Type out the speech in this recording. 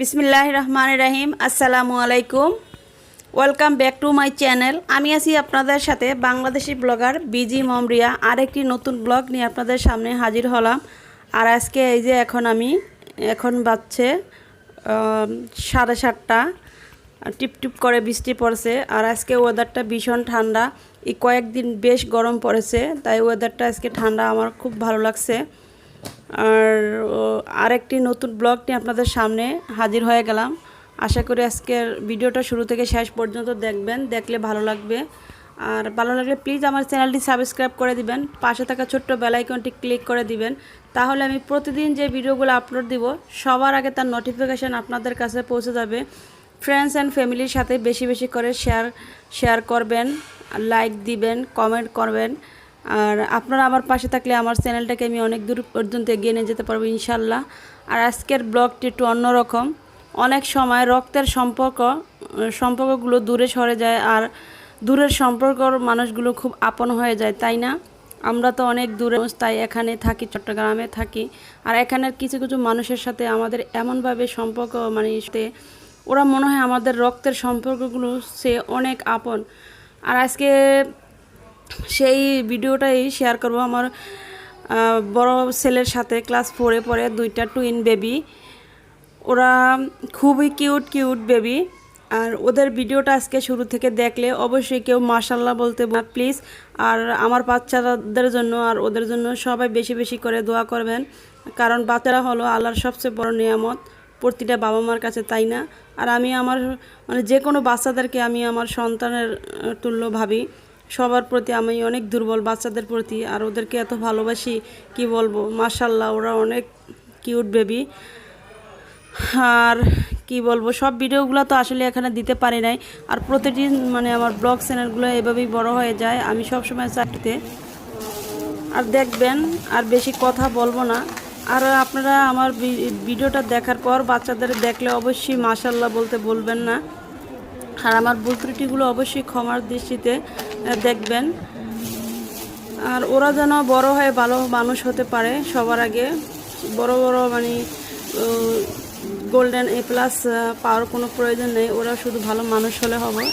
বিসমিল্লাহ রহমান রাহিম আসসালামু আলাইকুম welcome back to my channel. আমি আছি আপনাদের সাথে বাংলাদেশি ব্লগার বিজি মমরিয়া। আরেকটি নতুন ব্লগ নিয়ে আপনাদের সামনে হাজির হলাম। আর আজকে এই যে এখন আমি, এখন বাজছে সাড়ে সাতটা। টিপ টিপ করে বৃষ্টি পড়ছে। আর আজকে ওয়েদারটা ভীষণ ঠান্ডা। এই কয়েকদিন বেশ গরম পড়েছে। তাই ওয়েদারটা আজকে ঠান্ডা। আমার খুব ভালো লাগছে। আর আরেকটি নতুন ব্লগ নিয়ে আপনাদের সামনে হাজির হয়ে গেলাম। আশা করি আজকের ভিডিওটা শুরু থেকে শেষ পর্যন্ত দেখবেন, দেখলে ভালো লাগবে। আর ভালো লাগলে প্লিজ আমার চ্যানেলটি সাবস্ক্রাইব করে দিবেন, পাশে থাকা ছোট্ট বেলাইকনটি ক্লিক করে দিবেন। তাহলে আমি প্রতিদিন যে ভিডিওগুলো আপলোড দিব, সবার আগে তার নোটিফিকেশান আপনাদের কাছে পৌঁছে যাবে। ফ্রেন্ডস অ্যান্ড ফ্যামিলির সাথে বেশি বেশি করে শেয়ার শেয়ার করবেন লাইক দিবেন কমেন্ট করবেন। আর আপনারা আমার পাশে থাকলে আমার চ্যানেলটাকে আমি অনেক দূর পর্যন্ত এগিয়ে নিয়ে যেতে পারব ইনশাল্লাহ। আর আজকের ব্লগটি একটু অন্যরকম। অনেক সময় রক্তের সম্পর্ক সম্পর্কগুলো দূরে সরে যায় আর দূরের সম্পর্কর মানুষগুলো খুব আপন হয়ে যায়, তাই না? আমরা তো অনেক দূরে তাই এখানে থাকি, চট্টগ্রামে থাকি। আর এখানের কিছু কিছু মানুষের সাথে আমাদের এমনভাবে সম্পর্ক মানে ওরা মনে হয় আমাদের রক্তের সম্পর্কগুলো সে অনেক আপন। আর আজকে সেই ভিডিওটাই শেয়ার করব আমার বড় ছেলের সাথে ক্লাস ফোরে পরে দুইটা টুইন বেবি ওরা খুবই কিউট কিউট বেবি আর ওদের ভিডিওটা আজকে শুরু থেকে দেখলে অবশ্যই কেউ মাশাল্লাহ বলতে প্লিজ আর আমার বাচ্চাদের জন্য আর ওদের জন্য সবাই বেশি বেশি করে দোয়া করবেন। কারণ বাচ্চারা হলো আল্লাহর সবচেয়ে বড় নিয়ামত। প্রতিটা বাবা মার কাছে তাই না? আর আমি আমার মানে যে কোনো বাচ্চাদেরকে আমি আমার সন্তানের তুল্য ভাবি। সবার প্রতি আমি অনেক দুর্বল, বাচ্চাদের প্রতি, আর ওদেরকে এত ভালোবাসি, কি বলব? মাশাল্লাহ ওরা অনেক কিউট বেবি আর কি বলব, সব ভিডিওগুলো তো আসলে এখানে দিতে পারি নাই। আর প্রতিদিন মানে আমার ব্লগ চ্যানেলগুলো এভাবেই বড় হয়ে যায়, আমি সবসময় চাইতে। আর দেখবেন, আর বেশি কথা বলব না। আর আপনারা আমার ভিডিওটা দেখার পর বাচ্চাদের দেখলে অবশ্যই মাশাল্লাহ বলতে বলবেন না। আর আমার ভুল ত্রুটিগুলো অবশ্যই ক্ষমার দৃষ্টিতে দেখবেন। আর ওরা যেন বড় হয়ে ভালো মানুষ হতে পারে সবার আগে। বড় বড় মানে গোল্ডেন এ প্লাস পাওয়ার কোনো প্রয়োজন নেই। ওরা শুধু ভালো মানুষ হলে হবে।